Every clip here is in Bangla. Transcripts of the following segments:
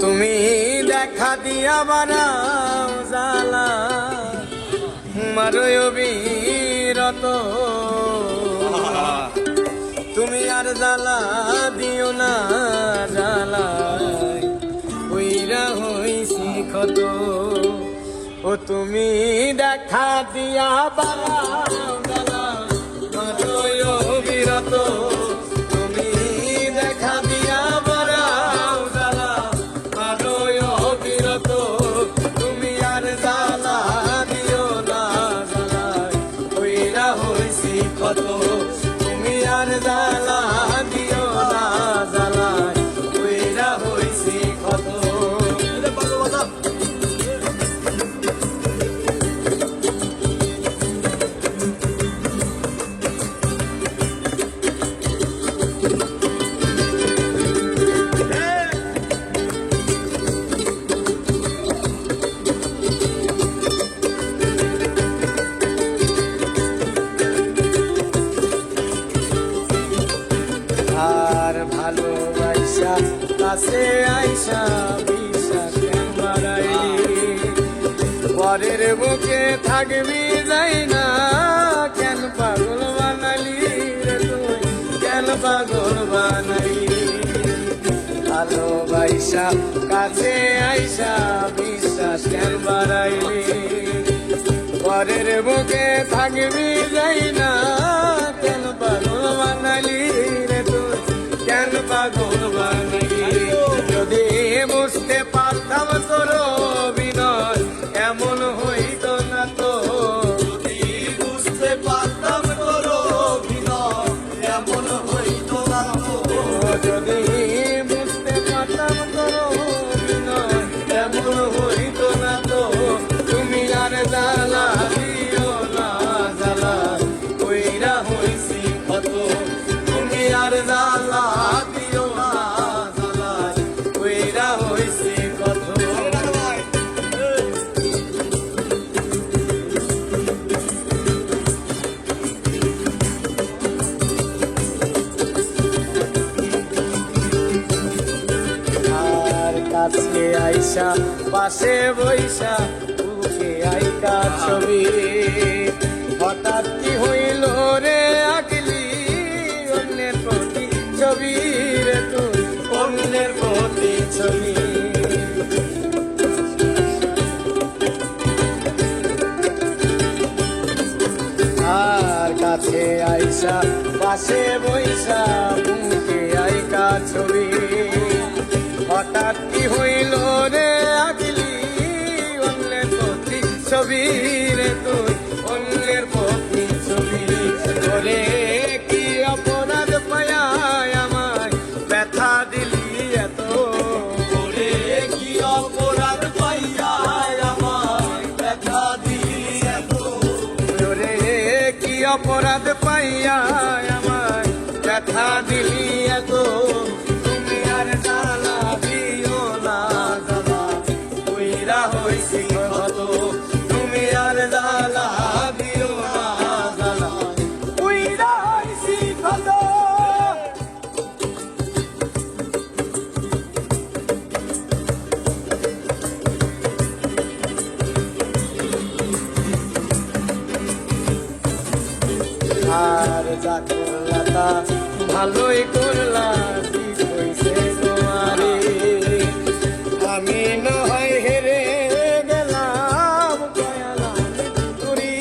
তুমি দেখা দিয়া বানাও জালা মারয় বীরত তুমি আর জালা দিও না জালা হইরা হইছি ক্ষত। ও তুমি দেখা দিয়া বানাও বীরত কাছে আইসা বিশ্বাস বাড়াইলি পরের বুকে থাকবি যাই না, কেন পাগল বানালি রে তুই? কেন পাগল বানাইলি ভালোবাসা কাছে আইসা বিশ্বাস কেন বাড়াইলি পরের বুকে থাকবি যাই না কাছে আইসা, পাশে বৈশা বুকে আইকা ছবি। হঠাৎ কি হইল রে আগলি অন্যের প্রতি ছবি রে তুই, অন্যের প্রতি ছবি। আর কাছে আইসা, পাশে বৈশা মুখে আইকা ছবি। হঠাৎ অপরাধ পাইয়া আমায় ব্যথা দিলি এত তুমি আর জ্বালা দিও না আর যা করলা ভালোই করলা কইছে তোমারে আমি নয় হেরে গেলাম কয়ালাম তুরি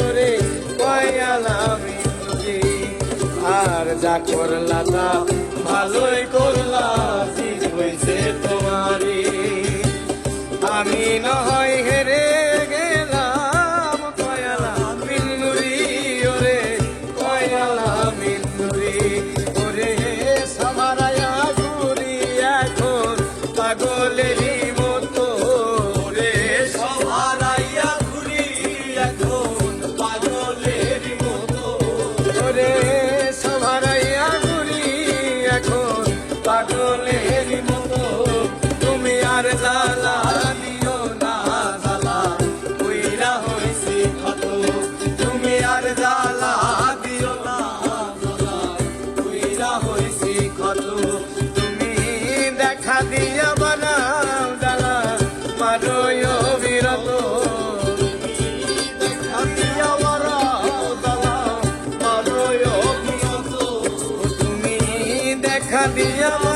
ওরে কয়ালাম আর যা করলা তা ভালোই করলা কইছে তোমারে দিয়া বানা